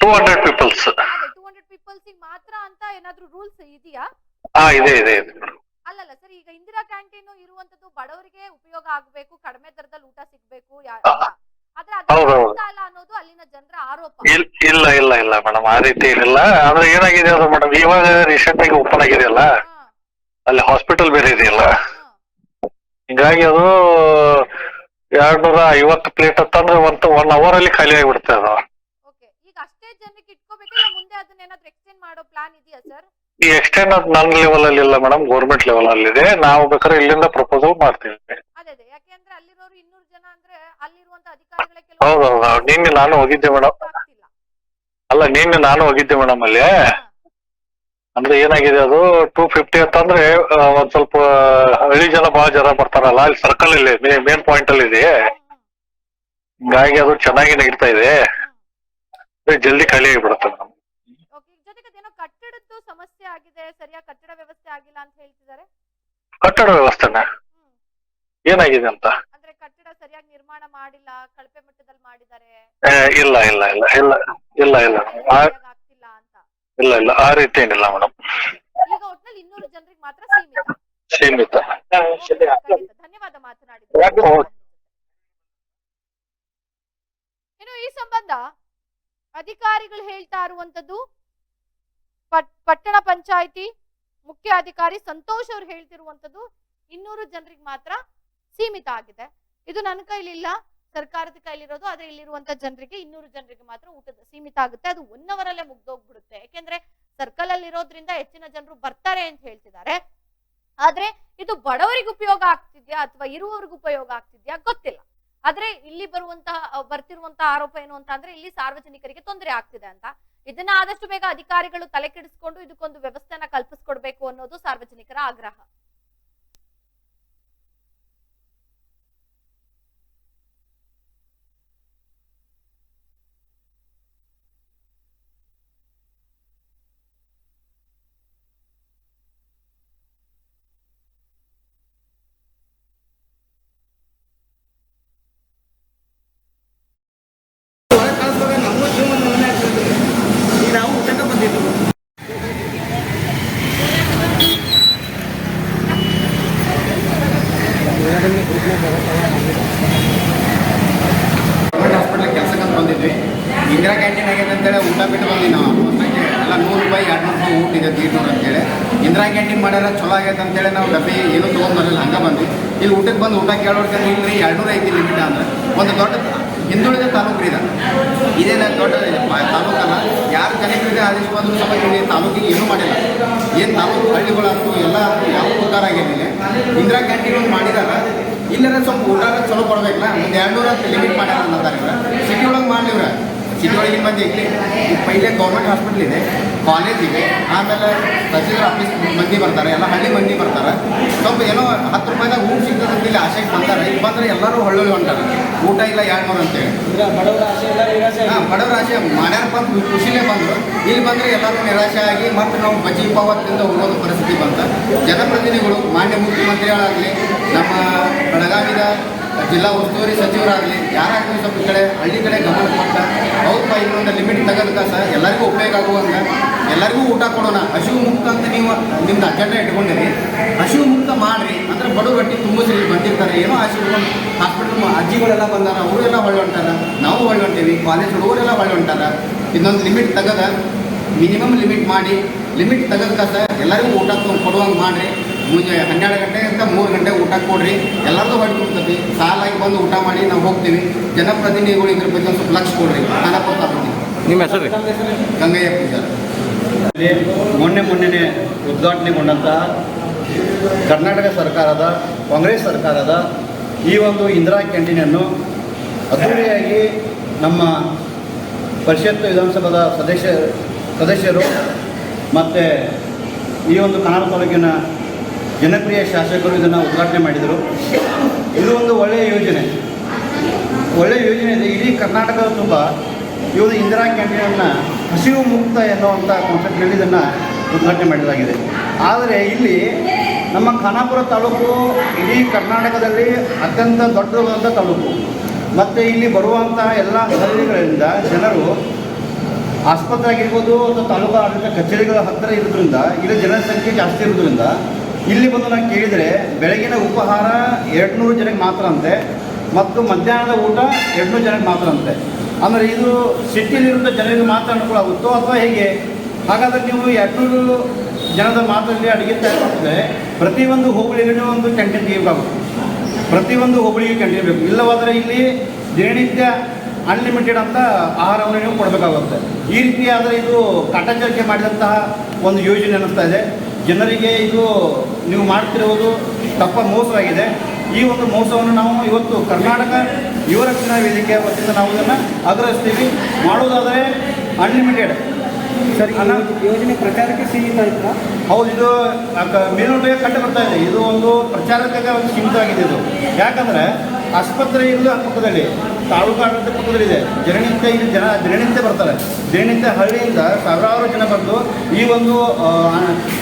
ಟೂ ಹಂಡ್ರೆಡ್ ಪೀಪಲ್ಸ್ ಅದೇ ಟೂ ಹಂಡ್ರೆಡ್ ಪೀಪಲ್ಸ್ ಮಾತ್ರ ಅಂತ ಏನಾದ್ರೂ ರೂಲ್ಸ್ ಇದೆಯಾ? ಹಾ ಇದೆ ಇದೆ ಇದೆ ಮೇಡಮ್ ಅಲ್ಲಲ್ಲ ಸರ್ ಈಗ ಇಂದಿರಾ ಕ್ಯಾಂಟೀನ್ ಇರುವಂತದ್ದು ಬಡವರಿಗೆ ಉಪಯೋಗ ಆಗ್ಬೇಕು ಕಡಿಮೆ ದರದಲ್ಲಿ ಊಟ ಸಿಗ್ಬೇಕು ಯಾ- ಆ, ಅಂತ. ಆದ್ರೆ ಅದು ಹೌದು, ಹೌದು. ಆಗ್ತಾ ಇಲ್ಲ ಅನ್ನೋದು ಅಲ್ಲಿನ ಜನರ ಆರೋಪ ಇಲ್ ಇಲ್ಲ ಇಲ್ಲ ಇಲ್ಲ ಮೇಡಮ್ ಆ ರೀತಿ ಇರಲಿಲ್ಲ. ಆದ್ರೆ ಏನಾಗಿದೆ ಅದು ಮೇಡಮ್? ಇವಾಗ ರೀಸೆಂಟ್ ಆಗಿ ಓಪನ್ ಆಗಿದೆಯಲ್ಲ? ಅಲ್ಲಿ ಹಾಸ್ಪಿಟಲ್ ಬೇರೆ ಇದೆಯಲ್ಲ. ಹಿಂಗಾಗಿ ಅದು ಎರಡ್ ನೂರ ಐವತ್ತು ಪ್ಲೇಟ್ ಅಂತಂದ್ರೆ ಒಂದು ಒನ್ ಅವರ್ ಅಲ್ಲಿ ಖಾಲಿ ಆಗಿಬಿಡುತ್ತೆ ಅದು. ಓಕೆ ಈಗ ಅಷ್ಟೇ ಜನರಿಗೆ ಇಟ್ಕೋಬೇಕು? ಇಲ್ಲ ಮುಂದೆ ಅದನ್ನ ಏನಾದ್ರೂ ಎಕ್ಸ್ಟೆಂಡ್ ಮಾಡೋ ಪ್ಲಾನ್ ಇದೆಯಾ ಸರ್ ಈ ಎಕ್ಸ್ಟೆಂಡ್ ಅದು ನನ್ನ ಲೆವೆಲ್ ಅಲ್ಲಿ ಇಲ್ಲ ಮೇಡಮ್. ಗೌರ್ಮೆಂಟ್ ಲೆವೆಲ್ ಅಲ್ಲಿ ಇದೆ. ನಾವು ಬೇಕಾದ್ರೆ ಇಲ್ಲಿಂದ ಪ್ರಪೋಸಲ್ ಮಾಡ್ತೀವಿ. ಅದೇ ಅದೇ. ಯಾಕೆಂದ್ರೆ ಅಲ್ಲಿರೋರು ಇನ್ನೂರು ಜನ ಅಂದ್ರೆ ಅಲ್ಲಿರುವಂತ ಅಧಿಕಾರಿಗಳ ಹೌದು ಹೌದು ಹೌದು. ನಿನ್ನೆ ನಾನು ಹೋಗಿದ್ದೆ ಮೇಡಮ್. ಅಲ್ಲ ನಿನ್ನೆ ನಾನು ಹೋಗಿದ್ದೆ ಮೇಡಮ್ ಅಲ್ಲಿ. ಅಂದ್ರೆ ಏನಾಗಿದೆ ಅದು ಟೂ ಫಿಫ್ಟಿ ಅಂತಂದ್ರೆ ಒಂದ್ ಸ್ವಲ್ಪ ಹಳ್ಳಿ ಜನ ಬಹಳ ಜನ ಬರ್ತಾರಲ್ಲ ಅಲ್ಲಿ ಸರ್ಕಲ್ ಇಲ್ಲಿ ಮೇನ್ ಪಾಯಿಂಟ್ ಅಲ್ಲಿ ಇದೆ. ಹಿಂಗಾಗಿ ಅದು ಚೆನ್ನಾಗಿ ನಡೀತಾ ಇದೆ. ಜಲ್ದಿ ಖಾಲಿ ಆಗಿಬಿಡುತ್ತೆ ಮೇಡಮ್. ಕಟ್ಟಡದ್ದು ಸಮಸ್ಯೆ ಆಗಿದೆ ಸರಿಯಾಗಿ ಕಟ್ಟಡ ವ್ಯವಸ್ಥೆ ಆಗಿಲ್ಲ ಅಂತ ಹೇಳ್ತಿದ್ದಾರೆ? ಕಟ್ಟಡ ವ್ಯವಸ್ಥೆನ? ಏನಾಗಿದೆ ಅಂತ? ಸರಿಯಾಗಿ ನಿರ್ಮಾಣ ಮಾಡಿಲ್ಲ ಕಳಪೆ ಮಟ್ಟದಲ್ಲಿ ಮಾಡಿದ್ದಾರೆ. ಇಲ್ಲ ಇಲ್ಲ ಇಲ್ಲ ಇಲ್ಲ ಇಲ್ಲ ಇಲ್ಲ. ಆ- ಆಗ್ತಿಲ್ಲ ಅಂತ. ಇಲ್ಲ ಇಲ್ಲ ಆ ರೀತಿ ಏನಿಲ್ಲ ಮೇಡಮ್. ಈಗ ಒಟ್ನಲ್ಲಿ ಇನ್ನೂರು ಜನರಿಗೆ ಮಾತ್ರ ಸೀಮಿತ. ಸೀಮಿತ. ಖಂಡಿತ. ಧನ್ಯವಾದ ಮಾತನಾಡಿದ ಓಕೆ. ಇನ್ನು ಈ ಸಂಬಂಧ ಅಧಿಕಾರಿಗಳು ಹೇಳ್ತಾ ಇರುವಂತದ್ದು ಪಟ್- ಪಟ್ಟಣ ಪಂಚಾಯಿತಿ ಮುಖ್ಯ ಅಧಿಕಾರಿ ಸಂತೋಷ್ ಅವ್ರು ಹೇಳ್ತಿರುವಂತದ್ದು ಇನ್ನೂರು ಜನರಿಗೆ ಮಾತ್ರ ಸೀಮಿತ ಆಗಿದೆ. ಇದು ನನ್ನ ಕೈಲಿಲ್ಲ, ಸರ್ಕಾರದ ಕೈಲಿರೋದು, ಆದ್ರೆ ಇಲ್ಲಿರುವಂತ ಜನರಿಗೆ, ಇನ್ನೂರು ಜನರಿಗೆ ಮಾತ್ರ ಊಟದ ಸೀಮಿತ ಆಗುತ್ತೆ. ಅದು ಒನ್ ಅವರ್ ಅಲ್ಲೇ ಮುಗ್ದೋಗ್ಬಿಡುತ್ತೆ. ಯಾಕೆಂದ್ರೆ ಸರ್ಕಲ್ ಅಲ್ಲಿ ಇರೋದ್ರಿಂದ ಹೆಚ್ಚಿನ ಜನರು ಬರ್ತಾರೆ ಅಂತ ಹೇಳ್ತಿದ್ದಾರೆ. ಆದ್ರೆ ಇದು ಬಡವರಿಗೆ ಉಪಯೋಗ ಆಗ್ತಿದ್ಯಾ ಅಥವಾ ಇರುವವರಿಗೆ ಉಪಯೋಗ ಆಗ್ತಿದ್ಯಾ ಗೊತ್ತಿಲ್ಲ. ಆದ್ರೆ ಇಲ್ಲಿ ಬರುವಂತಹ ಬರ್ತಿರುವಂತಹ ಆರೋಪ ಏನು ಅಂತ ಅಂದ್ರೆ ಇಲ್ಲಿ ಸಾರ್ವಜನಿಕರಿಗೆ ತೊಂದರೆ ಆಗ್ತಿದೆ ಅಂತ. ಇದನ್ನ ಆದಷ್ಟು ಬೇಗ ಅಧಿಕಾರಿಗಳು ತಲೆ ಕೆಡಿಸ್ಕೊಂಡು ಇದಕ್ಕೊಂದು ವ್ಯವಸ್ಥೆನ ಕಲ್ಪಿಸ್ಕೊಡ್ಬೇಕು ಅನ್ನೋದು ಸಾರ್ವಜನಿಕರ ಆಗ್ರಹ ನಾವು ಊಟಕ್ಕೆ ಬಂದಿದ್ದು ಗೌರ್ಮೆಂಟ್ ಹಾಸ್ಪಿಟ್ಲ್ ಕೆಲಸಕ್ಕೆ ಬಂದಿದ್ವಿ ಇಂದಿರಾ ಕ್ಯಾಂಟೀನ್ ಆಗೈತೆ ಅಂತೇಳಿ ಊಟ ಬಿಟ್ಟು ಬಂದ್ವಿ ನಾವು ಹೊಸ್ದಾಗಿ ಎಲ್ಲ ನೂರು ರೂಪಾಯಿ ಎರಡು ನೂರು ರೂಪಾಯಿ ಊಟ ಇದೆ ದೀಡ್ನೂರು ಅಂತೇಳಿ ಇಂದಿರಾ ಕ್ಯಾಂಟೀನ್ ಮಾಡ್ಯಾರ ಚಲೋ ಆಗೈತೆ ಅಂತೇಳಿ ನಾವು ಡಬ್ಬಿ ಏನು ತೊಗೊಂಡ್ಬರಲಿಲ್ಲ ಹಂಗೆ ಬಂದ್ವಿ ಇಲ್ಲಿ ಊಟಕ್ಕೆ ಬಂದು ಊಟ ಕೇಳೋರ್ಗೆ ಇಲ್ರಿ ಎರಡು ನೂರ ಐತಿ ಲಿಮಿಟ್ ಅಂದ್ರೆ ಒಂದು ದೊಡ್ಡ ಹಿಂದುಳಿದ ತಾಲೂಕು ರೀ ಇದು ಇದೇನ ದೊಡ್ಡ ಪ- ತಾಲೂಕಲ್ಲ ಯಾರು ಜನರಿಗೆ ಆದೇಶ ಬಂದರೂ ಸಹ ಇಲ್ಲಿ ತಾಲೂಕಿಗೆ ಏನೂ ಮಾಡಿಲ್ಲ ಏನು ತಾಲೂಕು ಹಳ್ಳಿಗಳಾದ್ರು ಎಲ್ಲ ಉದ್ಧಾರ ಆಗೇನಿಲ್ಲ ಇಂದಿರಾ ಕ್ಯಾಂಟೀನ್ ಒಂದು ಮಾಡಿದಾರ. ಇಲ್ಲರ ಸ್ವಲ್ಪ ಊಟ ಚಲೋ ಕೊಡ್ಬೇಕಲ್ಲ? ಒಂದು ಎರಡು ನೂರ ಲಿಮಿಟ್ ಮಾಡ್ಯಾರ ಅನ್ನೋದಾರ ಸಿಟಿ ಒಳಗೆ ಮಾಡ್ಲಿವ್ರ ಸಿಟಿ ಒಳಗಿನ ಮಂದಿ ಇಲ್ಲಿ ಪೈಲೆ ಗೌರ್ಮೆಂಟ್ ಹಾಸ್ಪಿಟ್ಲ್ ಇದೆ ಕಾಲೇಜ್ ಇದೆ ಆಮೇಲೆ ತಹಸೀಲ್ದಾರ್ ಆಫೀಸ್ ಮಂದಿ ಬರ್ತಾರೆ ಎಲ್ಲ ಹಳ್ಳಿ ಮಂದಿ ಬರ್ತಾರೆ. ಸ್ವಲ್ಪ ಏನೋ ಹತ್ತು ರೂಪಾಯಿದಾಗ ಊಟ ಸಿಗ್ತದೆ ಅಂತ ಇಲ್ಲಿ ಆಸೆಗೆ ಬರ್ತಾರೆ ಇಲ್ಲಿ ಬಂದರೆ ಎಲ್ಲರೂ ಹಳ್ಳಿ ಹೊಂಟಾರೆ. ಊಟ ಇಲ್ಲ ಎರಡು ನೂರು ಅಂತೇಳಿ ಹಾಂ ಬಡವರ ಆಸೆ ಮಾಡ್ಯಾರಪ್ಪ ಅಂತ ಖುಷಿಲೇ ಬಂದರು. ಇಲ್ಲಿ ಬಂದರೆ ಎಲ್ಲರೂ ನಿರಾಶೆ ಆಗಿ ಮತ್ತು ನಾವು ಬಜಿ ಪಾವತ್ತಿಂದ ಹೋಗೋದು ಪರಿಸ್ಥಿತಿ ಬಂತ. ಜನಪ್ರತಿನಿಧಿಗಳು ಮಾನ್ಯ ಮುಖ್ಯಮಂತ್ರಿಗಳಾಗಲಿ ನಮ್ಮ ಬೆಳಗಾವಿದ ಜಿಲ್ಲಾ ಉಸ್ತುವಾರಿ ಸಚಿವರಾಗಲಿ ಯಾರಾಗಲಿ ಸ್ವಲ್ಪ ಕಡೆ ಹಳ್ಳಿ ಕಡೆ ಗಮನ ಅವ್ರ ಇನ್ನೊಂದು ಲಿಮಿಟ್ ತಗದಕ ಸರ್, ಎಲ್ಲರಿಗೂ ಉಪಯೋಗ ಆಗುವಂಗೆ ಎಲ್ಲರಿಗೂ ಊಟ ಕೊಡೋಣ. ಹಸಿವು ಮುಕ್ತ ಅಂತ ನೀವು ನಿಮ್ದು ಅಜೆಂಡ ಇಟ್ಕೊಂಡಿರಿ. ಹಸಿವು ಮುಕ್ತ ಮಾಡ್ರಿ. ಅಂದ್ರೆ ಬಡವ ಗಟ್ಟಿ ತುಂಬಿಸಿ ಬಂದಿರ್ತಾರೆ. ಏನೋ ಹಸಿವು ಹಾಸ್ಪಿಟಲ್ ಅಜ್ಜಿಗಳೆಲ್ಲ ಬಂದಾರ, ಅವರೆಲ್ಲ ಹೊಂಟಾರ ನಾವು ಹೊಳ್ಳಿ ಹೊಂಟೀವಿ ಕಾಲೇಜ್ ಹುಡುಗರೆಲ್ಲ ಹೊಳ್ಳಿ ಹೊಂಟಾರ ಇನ್ನೊಂದು ಲಿಮಿಟ್ ತಗದ ಮಿನಿಮಮ್ ಲಿಮಿಟ್ ಮಾಡಿ. ಲಿಮಿಟ್ ತೆಗೆದಕ್ಕ ಸರ್, ಎಲ್ಲರಿಗೂ ಊಟ ಕೊಡುವಂಗೆ ಮಾಡ್ರಿ. ಮುಂಜಾನೆ ಹನ್ನೆರಡು ಗಂಟೆಯಿಂದ ಮೂರು ಗಂಟೆ ಊಟ ಕೊಡ್ರಿ. ಎಲ್ಲರದು ಹೊಟ್ಟೆ ತುಂಬತೈತಿ ಸಾಲಾಗಿ ಬಂದು ಊಟ ಮಾಡಿ ನಾವು ಹೋಗ್ತೀವಿ. ಜನಪ್ರತಿನಿಧಿಗಳು ಇದ್ರ ಬಗ್ಗೆ ಒಂದು ಸ್ವಲ್ಪ ಲಕ್ಷ ಕೊಡ್ರಿ. ನಾನು ಕೊಡ್ತಾ ನಿಮ್ಮ ಹೆಸರು ಗಂಗಯ್ಯ ಪೂಜಾರ್. ಮೊನ್ನೆ ಮೊನ್ನೆನೆ ಉದ್ಘಾಟನೆಗೊಂಡಂತಹ ಕರ್ನಾಟಕ ಸರ್ಕಾರದ ಕಾಂಗ್ರೆಸ್ ಸರ್ಕಾರದ ಈ ಒಂದು ಇಂದಿರಾ ಕ್ಯಾಂಟೀನನ್ನು ಅದ್ದೂರಿಯಾಗಿ ನಮ್ಮ ಪರಿಷತ್ ವಿಧಾನಸಭಾದ ಸದಸ್ಯ ಸದಸ್ಯರು ಮತ್ತು ಈ ಒಂದು ಕನ್ನಡ ತಾಲೂಕಿನ ಜನಪ್ರಿಯ ಶಾಸಕರು ಇದನ್ನು ಉದ್ಘಾಟನೆ ಮಾಡಿದರು. ಇದು ಒಂದು ಒಳ್ಳೆಯ ಯೋಜನೆ. ಒಳ್ಳೆಯ ಯೋಜನೆ ಇದೆ. ಇಡೀ ಕರ್ನಾಟಕದ ತುಂಬ ಇವತ್ತು ಇಂದಿರಾ ಕ್ಯಾಂಟೀನನ್ನು ಹಸಿವು ಮುಕ್ತ ಎನ್ನುವಂಥ ಕಾನ್ಸೆಪ್ಟ್ನಲ್ಲಿ ಇದನ್ನು ಉದ್ಘಾಟನೆ ಮಾಡಲಾಗಿದೆ. ಆದರೆ ಇಲ್ಲಿ ನಮ್ಮ ಖಾನಾಪುರ ತಾಲೂಕು ಇಡೀ ಕರ್ನಾಟಕದಲ್ಲಿ ಅತ್ಯಂತ ದೊಡ್ಡದಾದಂಥ ತಾಲೂಕು. ಮತ್ತು ಇಲ್ಲಿ ಬರುವಂತಹ ಎಲ್ಲ ಹಳ್ಳಿಗಳಿಂದ ಜನರು ಆಸ್ಪತ್ರೆ ಆಗಿರ್ಬೋದು ಅಥವಾ ತಾಲೂಕು ಆಡಳಿತ ಕಚೇರಿಗಳ ಹತ್ತಿರ ಇರೋದ್ರಿಂದ, ಇಲ್ಲಿ ಜನಸಂಖ್ಯೆ ಜಾಸ್ತಿ ಇರೋದ್ರಿಂದ ಇಲ್ಲಿ ಬಂದು ನಾನು ಕೇಳಿದರೆ ಬೆಳಗಿನ ಉಪಹಾರ ಎರಡು ನೂರು ಜನಕ್ಕೆ ಮಾತ್ರ ಅಂತೆ, ಮತ್ತು ಮಧ್ಯಾಹ್ನದ ಊಟ ಎರಡು ಜನಕ್ಕೆ ಮಾತ್ರ ಅಂತೆ. ಅಂದರೆ ಇದು ಸಿಟಿಲಿರುವಂಥ ಜನರಿಗೆ ಮಾತ್ರ ಅನುಕೂಲ ಆಗುತ್ತೋ ಅಥವಾ ಹೇಗೆ? ಹಾಗಾದರೆ ನೀವು ಎರಡುನೂರು ಜನದ ಮಾತ್ರದಲ್ಲಿ ಅಡುಗೆ ತಯಾರು ಮಾಡಿದ್ರೆ ಪ್ರತಿಯೊಂದು ಹೋಬಳಿಗೂ ಒಂದು ಕ್ಯಾಂಟೀನ್ ಬೇಕಾಗುತ್ತೆ. ಪ್ರತಿಯೊಂದು ಹೋಬಳಿಗೆ ಕ್ಯಾಂಟೀನ್ ಬೇಕು. ಇಲ್ಲವಾದರೆ ಇಲ್ಲಿ ದಿನನಿತ್ಯ ಅನ್ಲಿಮಿಟೆಡ್ ಅಂತ ಆಹಾರವನ್ನು ನೀವು ಕೊಡಬೇಕಾಗುತ್ತೆ. ಈ ರೀತಿಯಾದರೆ ಇದು ಕಾಟಾಚಾರಿಕೆ ಮಾಡಿದಂತಹ ಒಂದು ಯೋಜನೆ ಅನ್ನಿಸ್ತಾ ಇದೆ. ಜನರಿಗೆ ಇದು ನೀವು ಮಾಡ್ತಿರುವುದು ತಪ್ಪ ಮೋಸವಾಗಿದೆ ಈ ಒಂದು ಮೋಸವನ್ನು ನಾವು ಇವತ್ತು ಕರ್ನಾಟಕ ಯುವರಕ್ಷಣಾ ವೇದಿಕೆಯ ವತಿಯಿಂದ ನಾವು ಇದನ್ನು ಆಗ್ರಹಿಸ್ತೀವಿ. ಮಾಡೋದಾದರೆ ಅನ್ಲಿಮಿಟೆಡ್ ಸರಿ ಯೋಜನೆ ಪ್ರಚಾರಕ್ಕೆ ಸೀಮಿತ ಆಯ್ತಾ ಹೌದು ಇದು ಮೇಲ್ನೋಟಕ್ಕೆ ಕಂಡು ಬರ್ತಾ ಇದೆ. ಇದು ಒಂದು ಪ್ರಚಾರಕ್ಕೆ ಒಂದು ಸೀಮಿತ ಆಗಿದೆ ಇದು. ಯಾಕಂದರೆ ಆಸ್ಪತ್ರೆ ಇರೋದು ಪಕ್ಕದಲ್ಲಿ ತಾಲೂಕು ಆಡಳಿತ ಪಕ್ಕದಲ್ಲಿದೆ. ದಿನನಿತ್ಯ ಇಲ್ಲಿ ಜನ ದಿನನಿತ್ಯ ಬರ್ತಾರೆ. ದಿನನಿತ್ಯ ಹಳ್ಳಿಯಿಂದ ಸಾವಿರಾರು ಜನ ಬಂದು ಈ ಒಂದು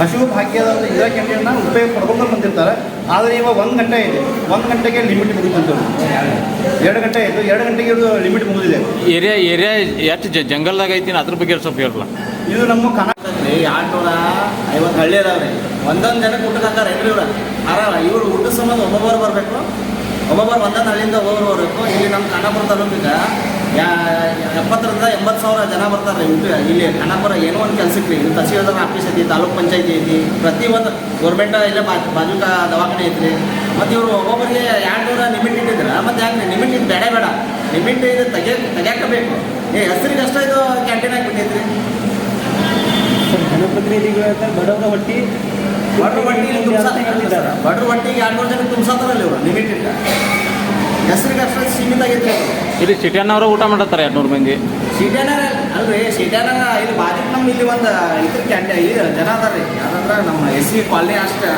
ಹಸಿವು ಭಾಗ್ಯದ ಒಂದು ಇಂದಿರಾ ಕ್ಯಾಂಟೀನ್ನ ಉಪಯೋಗ ಪಡ್ಕೊಂಡು ಬಂದಿರ್ತಾರೆ. ಆದರೆ ಇವಾಗ ಒಂದು ಗಂಟೆ ಇದೆ. ಒಂದು ಗಂಟೆಗೆ ಲಿಮಿಟ್ ಮುಗಿತಂತ. ಎರಡು ಗಂಟೆ ಆಯಿತು. ಎರಡು ಗಂಟೆಗೆ ಇದು ಲಿಮಿಟ್ ಮುಗಿದಿದೆ. ಏರಿಯಾ ಏರಿಯಾ ಎಷ್ಟು ಜ- ಜಂಗಲ್ದಾಗ ಐತಿ ಅದ್ರ ಬಗ್ಗೆ ಸ್ವಲ್ಪ ಹೇಳಲ್ಲ ಇದು ನಮ್ಮ ಕನ್ನಡ ಆಟೋಳ ಐವತ್ತು ಹಳ್ಳಿ ಅದಾವ್ರಿ ಒಂದೊಂದು ಜನಕ್ಕೆ ಊಟಕ್ಕೆ ಹಾಕಾರ ಇವ್ರ ಅರಾವ ಇವ್ರು ಊಟದ ಸಂಬಂಧ ಒಬ್ಬೊಬ್ಬರು ಬರಬೇಕು. ಒಬ್ಬೊಬ್ಬರು ಒಂದೊಂದು ಹಳ್ಳಿಯಿಂದ ಬರಬೇಕು ಇಲ್ಲಿ ನಮ್ಮ ಖಾನಾಪುರ ತಾಲೂಕಿಗೆ ಎಪ್ಪತ್ತರಿಂದ ಎಂಬತ್ತು ಸಾವಿರ ಜನ ಬರ್ತಾರೆ ಇಲ್ಲಿ ಖಾನಾಪುರ ಏನೋ ಒಂದು ಕೆಲಸಕ್ಕೆ ರೀ ಇಲ್ಲಿ ತಹಸೀಲ್ದಾರ್ ಆಫೀಸ್ ಐತಿ, ತಾಲೂಕು ಪಂಚಾಯತಿ ಐತಿ. ಪ್ರತಿಯೊಂದು ಗೌರ್ಮೆಂಟ್ ಇಲ್ಲೇ ಬಾ ಬಾಜುಕ ದವಾಖಾನೆ ಐತ್ರಿ. ಮತ್ತು ಇವರು ಒಬ್ಬೊಬ್ಬರಿಗೆ ಎರಡು ನೂರ ಲಿಮಿಟ್ ಇಟ್ಟಿದ್ರೆ. ಮತ್ತು ಯಾಕೆ ಲಿಮಿಟ್ ಇದು ಬೇಡ ಬೇಡ. ಲಿಮಿಟ್ ಇದು ತೆಗಿಯ ತೆಗಿಯಾಕ ಬೇಕು ಏ, ಹೆಸರಿಗೆ ಅಷ್ಟೇ ಇದು ಕ್ಯಾಂಟೀನ್ ಆಗಿಬಿಟ್ಟೈತೆ ರೀ ಜನಪ್ರತಿನಿಧಿಗಳು ಬಡವರ ಹೊಟ್ಟಿ ಬಡ್ರ ಒಟ್ಟಿಗೆ ಬಡ್ರು ಬಡ್ರ ಬಟ್ಟಿಗೆ ಎರಡು ಮೂರು ಜನಕ್ಕೆ ತುಂಬಿಸತ್ತಾರಲ್ಲ ಇವರು ಲಿಮಿಟ್ ಇಲ್ಲ. ಹೆಸರಿಗೆ ಅಷ್ಟು ಸೀಮಿತ ಆಗೈತೆ ಇಲ್ಲಿ ಸಿಟಿಯನ್ನವರು ಊಟ ಮಾಡತ್ತಾರೆ ಎರಡು ನೂರು ಮಂದಿ. ಸಿಟಿಯಾನ ಅಲ್ರಿ ಸಿಟಿಯಾನ ಇಲ್ಲಿ ಬಾಜು ನಮ್ಮ ಇಲ್ಲಿ ಒಂದು ಇದ್ರ ಕ್ಯಾಂಡಿ ಇದು ಜನ ಅದಾರ ರೀ ಯಾರಂದ್ರೆ ನಮ್ಮ ಎಸ್ ಸಿ ಕಾಲನಿ ಅಷ್ಟು.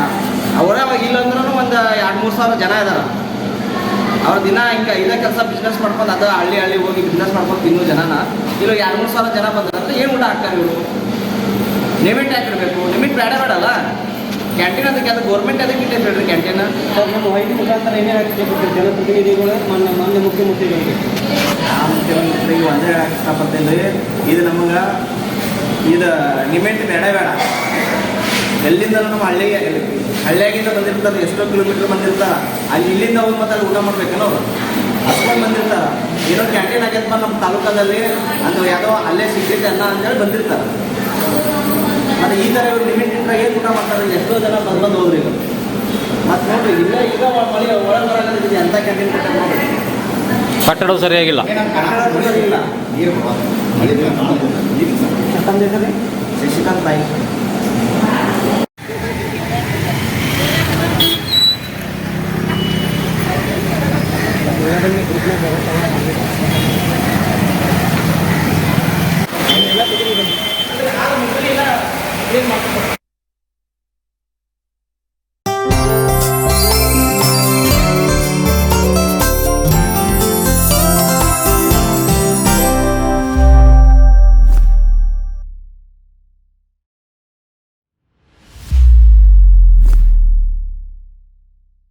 ಅವರೇ ಇಲ್ಲ ಅಂದ್ರೂ ಒಂದು ಎರಡು ಮೂರು ಸಾವಿರ ಜನ ಇದಾರ. ಅವ್ರ ದಿನ ಹಿಂಗೆ ಇದೇ ಕೆಲಸ ಬಿಸ್ನೆಸ್ ಮಾಡ್ಕೊಂಡು ಅದು ಹಳ್ಳಿ ಹಳ್ಳಿ ಹೋಗಿ ಬಿಸ್ನೆಸ್ ಮಾಡ್ಕೊಂಡು ತಿನ್ನೋ ಜನನ. ಇಲ್ಲಿ ಎರಡು ಮೂರು ಸಾವಿರ ಜನ ಬಂದ್ರೆ ಏನು ಊಟ ಹಾಕ್ತಾರೆ ಇವರು? ಲಿಮಿಟ್ ಹಾಕಿರ್ಬೇಕು ಲಿಮಿಟ್ ಬೇಡ ಬೇಡಲ್ಲ? ಕ್ಯಾಂಟೀನ್ ಅದಕ್ಕೆ ಅದು ಗೌರ್ಮೆಂಟ್ ಅದಕ್ಕೆ ಇಟ್ಟೈತೆ ಹೇಳ್ರಿ ಕ್ಯಾಂಟೀನ್ ನಮ್ಮ ವೈದ್ಯ ಮುಖಾಂತರ ಏನೇ ಆಗ್ತಿದೆ ಜನಪ್ರತಿನಿಧಿಗಳು ಮಾನ್ಯ ಮಾನ್ಯ ಮುಖ್ಯಮಂತ್ರಿಗಳಿಗೆ? ಆ ಮುಖ್ಯಮಂತ್ರಿಗೆ ಒಂದೇ ಹೇಳಕ್ಕೆ ಇಷ್ಟಪಡ್ತೀನಿ ರೀ ಇದು ನಮಗೆ ಇದು ನಿಮೆಂಟ್ ಬೇಡ ಬೇಡ. ಎಲ್ಲಿಂದ ನಮ್ಮ ಹಳ್ಳಿಗೆ ಹಳ್ಳಿಯಾಗಿಂದ ಬಂದಿರ್ತಾರೆ ಎಷ್ಟೋ ಕಿಲೋಮೀಟ್ರ್ ಬಂದಿರ್ತಾರೆ. ಅಲ್ಲಿ ಇಲ್ಲಿಂದ ಹೋಗಿ ಮತ್ತೆ ಅಲ್ಲಿ ಊಟ ಮಾಡ್ಬೇಕೇನೋ? ಅವರು ಅಷ್ಟೊಂದು ಬಂದಿರ್ತಾರೆ. ಏನೋ ಕ್ಯಾಂಟೀನ್ ಆಗ್ಯದಪ್ಪ ನಮ್ಮ ತಾಲೂಕಲ್ಲಿ ಅದು ಯಾವುದೋ ಅಲ್ಲೇ ಸಿಗ್ತೈತೆ ಅನ್ನ ಅಂತೇಳಿ ಬಂದಿರ್ತಾರೆ. ಮತ್ತು ಈ ಥರ ಇವ್ರು ಲಿಮಿಟ್ ಇಟ್ಟರೆ ಏನು ಊಟ ಮಾಡ್ತಾರೆ? ಎಷ್ಟೋ ಜನ ಬಂದು ಬಂದು ಹೋದ್ರಿ ಮತ್ತೆ ಮತ್ತು ನೋಡ್ರಿ ಇಲ್ಲ ಈಗ ಮಳೆ ಒಳಗೆ ಬರೋದಿದೆ ಅಂತ ಕ್ಯಾಂಟೀನ್ ಕಟ್ಟಡ ಸರಿಯಾಗಿಲ್ಲ. ಇಲ್ಲ ತಮ್ಮ ಹೆಸರು ಶಶಿಕಾಂತ್ ನಾಯ್ಕ